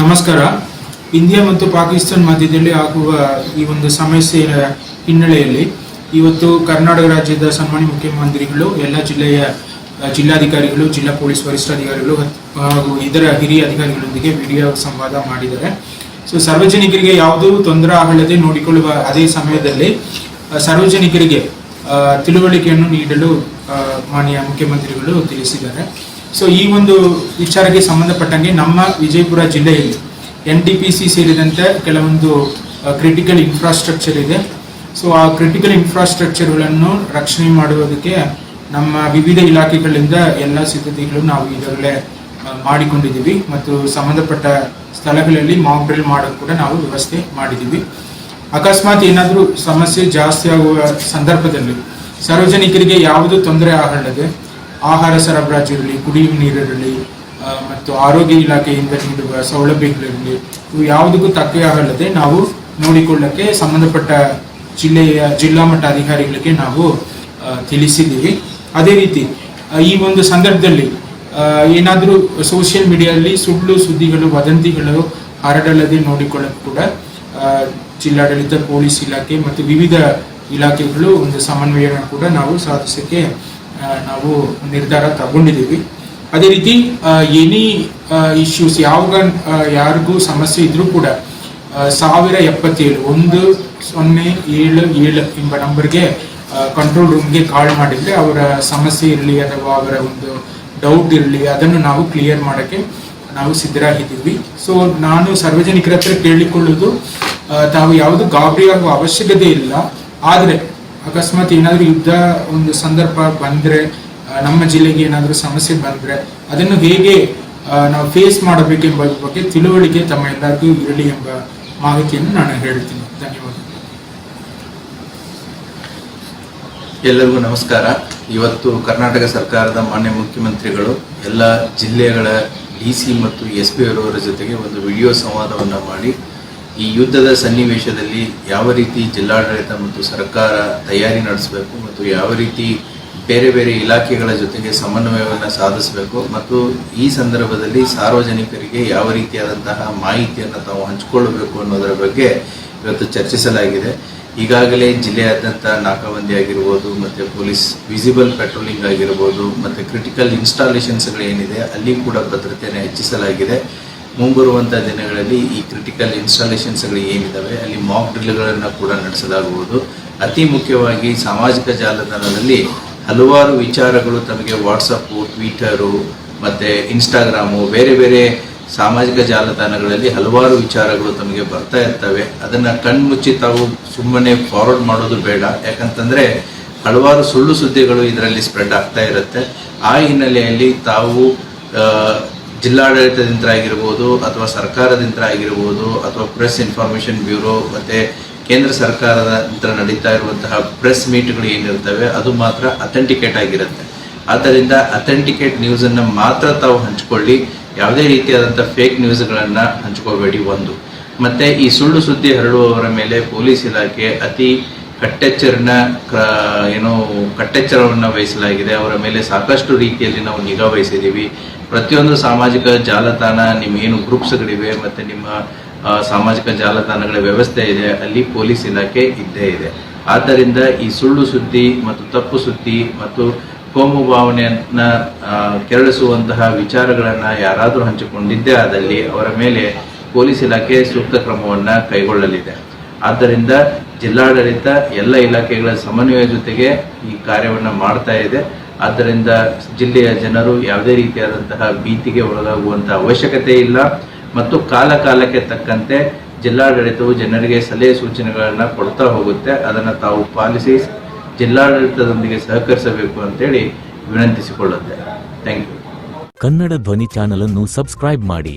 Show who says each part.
Speaker 1: ನಮಸ್ಕಾರ. ಇಂಡಿಯಾ ಮತ್ತು ಪಾಕಿಸ್ತಾನ ಮಧ್ಯದಲ್ಲಿ ಆಗುವ ಈ ಒಂದು ಸಮಸ್ಯೆಯ ಹಿನ್ನೆಲೆಯಲ್ಲಿ ಇವತ್ತು ಕರ್ನಾಟಕ ರಾಜ್ಯದ ಸನ್ಮಾನ್ಯ ಮುಖ್ಯಮಂತ್ರಿಗಳು, ಎಲ್ಲ ಜಿಲ್ಲೆಯ, ಜಿಲ್ಲಾಧಿಕಾರಿಗಳು, ಜಿಲ್ಲಾ ಪೊಲೀಸ್ ವರಿಷ್ಠಾಧಿಕಾರಿಗಳು ಹಾಗೂ ಇದರ ಹಿರಿಯ ಅಧಿಕಾರಿಗಳೊಂದಿಗೆ ವಿಡಿಯೋ ಸಂವಾದ ಮಾಡಿದ್ದಾರೆ. ಸೊ ಸಾರ್ವಜನಿಕರಿಗೆ ಯಾವುದೂ ತೊಂದರೆ ಆಗಲದೆ ನೋಡಿಕೊಳ್ಳುವ ಅದೇ ಸಮಯದಲ್ಲಿ ಸಾರ್ವಜನಿಕರಿಗೆ ತಿಳುವಳಿಕೆಯನ್ನು ನೀಡಲು ಮಾನ್ಯ ಮುಖ್ಯಮಂತ್ರಿಗಳು ತಿಳಿಸಿದ್ದಾರೆ. ಸೊ ಈ ಒಂದು ವಿಚಾರಕ್ಕೆ ಸಂಬಂಧಪಟ್ಟಂಗೆ ನಮ್ಮ ವಿಜಯಪುರ ಜಿಲ್ಲೆಯಲ್ಲಿ ಎನ್ ಟಿ ಪಿ ಸಿ ಸೇರಿದಂತೆ ಕೆಲವೊಂದು ಕ್ರಿಟಿಕಲ್ ಇನ್ಫ್ರಾಸ್ಟ್ರಕ್ಚರ್ ಇದೆ. ಸೊ ಆ ಕ್ರಿಟಿಕಲ್ ಇನ್ಫ್ರಾಸ್ಟ್ರಕ್ಚರ್ಗಳನ್ನು ರಕ್ಷಣೆ ಮಾಡುವುದಕ್ಕೆ ನಮ್ಮ ವಿವಿಧ ಇಲಾಖೆಗಳಿಂದ ಎಲ್ಲ ಸಿದ್ಧತೆಗಳು ನಾವು ಈಗಾಗಲೇ ಮಾಡಿಕೊಂಡಿದ್ದೀವಿ. ಮತ್ತು ಸಂಬಂಧಪಟ್ಟ ಸ್ಥಳಗಳಲ್ಲಿ ಮಾಕ್ ಡ್ರಿಲ್ ಮಾಡೋದು ಕೂಡ ನಾವು ವ್ಯವಸ್ಥೆ ಮಾಡಿದ್ದೀವಿ. ಅಕಸ್ಮಾತ್ ಏನಾದರೂ ಸಮಸ್ಯೆ ಜಾಸ್ತಿ ಆಗುವ ಸಂದರ್ಭದಲ್ಲಿ ಸಾರ್ವಜನಿಕರಿಗೆ ಯಾವುದು ತೊಂದರೆ ಆಗಲ್ಲದೆ ಆಹಾರ ಸರಬರಾಜಿರಲಿ ಕುಡಿಯುವ ನೀರಿರಲಿ ಮತ್ತು ಆರೋಗ್ಯ ಇಲಾಖೆಯಿಂದ ನೀಡುವ ಸೌಲಭ್ಯಗಳಿರಲಿ, ಇವು ಯಾವುದಕ್ಕೂ ತಕ್ಕೆಯಾಗಲ್ಲದೆ ನಾವು ನೋಡಿಕೊಳ್ಳಕ್ಕೆ ಸಂಬಂಧಪಟ್ಟ ಜಿಲ್ಲೆಯ ಜಿಲ್ಲಾ ಮಟ್ಟ ಅಧಿಕಾರಿಗಳಿಗೆ ನಾವು ತಿಳಿಸಿದ್ದೀವಿ. ಅದೇ ರೀತಿ ಈ ಒಂದು ಸಂದರ್ಭದಲ್ಲಿ ಏನಾದರೂ ಸೋಷಿಯಲ್ ಮೀಡಿಯಾದಲ್ಲಿ ಸುಳ್ಳು ಸುದ್ದಿಗಳು, ವದಂತಿಗಳು ಹರಡಲ್ಲದೆ ನೋಡಿಕೊಳ್ಳಕ್ಕೆ ಕೂಡ ಜಿಲ್ಲಾಡಳಿತ, ಪೊಲೀಸ್ ಇಲಾಖೆ ಮತ್ತು ವಿವಿಧ ಇಲಾಖೆಗಳು ಒಂದು ಸಮನ್ವಯನ ಕೂಡ ನಾವು ಸಾಧಿಸಕ್ಕೆ ನಾವು ನಿರ್ಧಾರ ತಗೊಂಡಿದ್ದೀವಿ. ಅದೇ ರೀತಿ ಎನಿ ಇಶ್ಯೂಸ್ ಯಾವಾಗ ಯಾರಿಗೂ ಸಮಸ್ಯೆ ಇದ್ರೂ ಕೂಡ ಸಾವಿರ ಎಪ್ಪತ್ತೇಳು, ಒಂದು ಸೊನ್ನೆ ಏಳು ಏಳು ಎಂಬ ನಂಬರ್ಗೆ ಕಂಟ್ರೋಲ್ ರೂಮ್ಗೆ ಕಾಲ್ ಮಾಡಿದ್ರೆ ಅವರ ಸಮಸ್ಯೆ ಇರಲಿ ಅಥವಾ ಅವರ ಒಂದು ಡೌಟ್ ಇರಲಿ, ಅದನ್ನು ನಾವು ಕ್ಲಿಯರ್ ಮಾಡೋಕ್ಕೆ ನಾವು ಸಿದ್ಧರಾಗಿದ್ದೀವಿ. ಸೊ ನಾನು ಸಾರ್ವಜನಿಕರ ಹತ್ರ ಕೇಳಿಕೊಳ್ಳೋದು ತಾವು ಯಾವುದು ಗಾಬರಿ ಆಗುವ ಅವಶ್ಯಕತೆ ಇಲ್ಲ. ಆದರೆ ಅಕಸ್ಮಾತ್ ಏನಾದರೂ ಯುದ್ಧ ಒಂದು ಸಂದರ್ಭ ಬಂದರೆ ನಮ್ಮ ಜಿಲ್ಲೆಗೆ ಏನಾದರೂ ಸಮಸ್ಯೆ ಬಂದರೆ, ಅದನ್ನು ಹೇಗೆ ನಾವು ಫೇಸ್ ಮಾಡಬೇಕೆಂಬ ಬಗ್ಗೆ ತಿಳುವಳಿಕೆ ತಮ್ಮ ಎಲ್ಲರಿಗೂ ಇರಲಿ ಎಂಬ ಮಾಹಿತಿಯನ್ನು ನಾನು ಹೇಳ್ತೀನಿ. ಧನ್ಯವಾದ
Speaker 2: ಎಲ್ಲರಿಗೂ ನಮಸ್ಕಾರ. ಇವತ್ತು ಕರ್ನಾಟಕ ಸರ್ಕಾರದ ಮಾನ್ಯ ಮುಖ್ಯಮಂತ್ರಿಗಳು ಎಲ್ಲ ಜಿಲ್ಲೆಗಳ ಡಿ ಸಿ ಮತ್ತು ಎಸ್ ಪಿ ಅವರವರ ಜೊತೆಗೆ ಒಂದು ವಿಡಿಯೋ ಸಂವಾದವನ್ನು ಮಾಡಿ ಈ ಯುದ್ಧದ ಸನ್ನಿವೇಶದಲ್ಲಿ ಯಾವ ರೀತಿ ಜಿಲ್ಲಾಡಳಿತ ಮತ್ತು ಸರ್ಕಾರ ತಯಾರಿ ನಡೆಸಬೇಕು ಮತ್ತು ಯಾವ ರೀತಿ ಬೇರೆ ಬೇರೆ ಇಲಾಖೆಗಳ ಜೊತೆಗೆ ಸಮನ್ವಯವನ್ನು ಸಾಧಿಸಬೇಕು ಮತ್ತು ಈ ಸಂದರ್ಭದಲ್ಲಿ ಸಾರ್ವಜನಿಕರಿಗೆ ಯಾವ ರೀತಿಯಾದಂತಹ ಮಾಹಿತಿಯನ್ನು ತಾವು ಹಂಚಿಕೊಳ್ಳಬೇಕು ಅನ್ನೋದರ ಬಗ್ಗೆ ಇವತ್ತು ಚರ್ಚಿಸಲಾಗಿದೆ. ಈಗಾಗಲೇ ಜಿಲ್ಲೆಯಾದ್ಯಂತ ನಾಕಾಬಂದಿ ಆಗಿರ್ಬೋದು, ಮತ್ತು ಪೊಲೀಸ್ ವಿಸಿಬಲ್ ಪೆಟ್ರೋಲಿಂಗ್ ಆಗಿರ್ಬೋದು, ಮತ್ತು ಕ್ರಿಟಿಕಲ್ ಇನ್ಸ್ಟಾಲೇಷನ್ಸ್ಗಳೇನಿದೆ, ಅಲ್ಲಿ ಕೂಡ ಭದ್ರತೆಯನ್ನು ಹೆಚ್ಚಿಸಲಾಗಿದೆ. ಮುಂಬರುವಂಥ ದಿನಗಳಲ್ಲಿ ಈ ಕ್ರಿಟಿಕಲ್ ಇನ್ಸ್ಟಾಲೇಷನ್ಸ್ಗಳು ಏನಿದ್ದಾವೆ ಅಲ್ಲಿ ಮಾಕ್ ಡ್ರಿಲ್ಗಳನ್ನು ಕೂಡ ನಡೆಸಲಾಗುವುದು. ಅತಿ ಮುಖ್ಯವಾಗಿ ಸಾಮಾಜಿಕ ಜಾಲತಾಣದಲ್ಲಿ ಹಲವಾರು ವಿಚಾರಗಳು ತಮಗೆ ವಾಟ್ಸಪ್ಪು ಟ್ವಿಟರು ಮತ್ತು ಇನ್ಸ್ಟಾಗ್ರಾಮು ಬೇರೆ ಬೇರೆ ಸಾಮಾಜಿಕ ಜಾಲತಾಣಗಳಲ್ಲಿ ಹಲವಾರು ವಿಚಾರಗಳು ತಮಗೆ ಬರ್ತಾ ಇರ್ತವೆ. ಅದನ್ನು ಕಣ್ಮುಚ್ಚಿ ತಾವು ಸುಮ್ಮನೆ ಫಾರ್ವರ್ಡ್ ಮಾಡೋದು ಬೇಡ. ಯಾಕಂತಂದರೆ ಹಲವಾರು ಸುಳ್ಳು ಸುದ್ದಿಗಳು ಇದರಲ್ಲಿ ಸ್ಪ್ರೆಡ್ ಆಗ್ತಾ ಇರುತ್ತೆ. ಆ ಹಿನ್ನೆಲೆಯಲ್ಲಿ ತಾವು ಜಿಲ್ಲಾಡಳಿತದಿಂದ ಆಗಿರ್ಬೋದು ಅಥವಾ ಸರ್ಕಾರದಿಂದ ಆಗಿರ್ಬೋದು ಅಥವಾ ಪ್ರೆಸ್ ಇನ್ಫಾರ್ಮೇಷನ್ ಬ್ಯೂರೋ ಮತ್ತು ಕೇಂದ್ರ ಸರ್ಕಾರದ ನಂತರ ನಡೀತಾ ಇರುವಂತಹ ಪ್ರೆಸ್ ಮೀಟ್ಗಳು ಏನಿರ್ತವೆ, ಅದು ಮಾತ್ರ ಅಥೆಂಟಿಕೇಟ್ ಆಗಿರುತ್ತೆ. ಆದ್ದರಿಂದ ಅಥೆಂಟಿಕೇಟ್ ನ್ಯೂಸನ್ನು ಮಾತ್ರ ತಾವು ಹಂಚ್ಕೊಳ್ಳಿ. ಯಾವುದೇ ರೀತಿಯಾದಂಥ ಫೇಕ್ ನ್ಯೂಸ್ಗಳನ್ನು ಹಂಚ್ಕೋಬೇಡಿ ಒಂದು. ಮತ್ತು ಈ ಸುಳ್ಳು ಸುದ್ದಿ ಹರಡುವವರ ಮೇಲೆ ಪೊಲೀಸ್ ಇಲಾಖೆ ಅತಿ ಕಟ್ಟೆಚ್ಚರನ ಏನು ಕಟ್ಟೆಚ್ಚರವನ್ನು ವಹಿಸಲಾಗಿದೆ. ಅವರ ಮೇಲೆ ಸಾಕಷ್ಟು ರೀತಿಯಲ್ಲಿ ನಾವು ನಿಗಾ ವಹಿಸಿದ್ದೀವಿ. ಪ್ರತಿಯೊಂದು ಸಾಮಾಜಿಕ ಜಾಲತಾಣ ನಿಮ್ಮ ಏನು ಗ್ರೂಪ್ಸ್ಗಳಿವೆ ಮತ್ತು ನಿಮ್ಮ ಸಾಮಾಜಿಕ ಜಾಲತಾಣಗಳ ವ್ಯವಸ್ಥೆ ಇದೆ. ಅಲ್ಲಿ ಪೊಲೀಸ್ ಇಲಾಖೆ ಇದ್ದೇ ಇದೆ. ಆದ್ದರಿಂದ ಈ ಸುಳ್ಳು ಸುದ್ದಿ ಮತ್ತು ತಪ್ಪು ಸುದ್ದಿ ಮತ್ತು ಕೋಮು ಭಾವನೆಯನ್ನ ಕೆರಳಿಸುವಂತಹ ವಿಚಾರಗಳನ್ನು ಯಾರಾದರೂ ಹಂಚಿಕೊಂಡಿದ್ದೇ ಆದಲ್ಲಿ ಅವರ ಮೇಲೆ ಪೊಲೀಸ್ ಇಲಾಖೆ ಸೂಕ್ತ ಕ್ರಮವನ್ನು ಕೈಗೊಳ್ಳಲಿದೆ. ಆದ್ದರಿಂದ ಜಿಲ್ಲಾಡಳಿತ ಎಲ್ಲ ಇಲಾಖೆಗಳ ಸಮನ್ವಯ ಜೊತೆಗೆ ಈ ಕಾರ್ಯವನ್ನು ಮಾಡ್ತಾ ಇದೆ. ಆದ್ದರಿಂದ ಜಿಲ್ಲೆಯ ಜನರು ಯಾವುದೇ ರೀತಿಯಾದಂತಹ ಭೀತಿಗೆ ಒಳಗಾಗುವಂತಹ ಅವಶ್ಯಕತೆ ಇಲ್ಲ. ಮತ್ತು ಕಾಲ ಕಾಲಕ್ಕೆ ತಕ್ಕಂತೆ ಜಿಲ್ಲಾಡಳಿತವು ಜನರಿಗೆ ಸಲಹೆ ಸೂಚನೆಗಳನ್ನು ಕೊಡ್ತಾ ಹೋಗುತ್ತೆ. ಅದನ್ನು ತಾವು ಪಾಲಿಸಿ ಜಿಲ್ಲಾಡಳಿತದೊಂದಿಗೆ ಸಹಕರಿಸಬೇಕು ಅಂತೇಳಿ ವಿನಂತಿಸಿಕೊಳ್ಳುತ್ತೆ. Thank you.
Speaker 3: ಕನ್ನಡ ಧ್ವನಿ ಚಾನಲ್ ಅನ್ನು ಸಬ್ಸ್ಕ್ರೈಬ್ ಮಾಡಿ.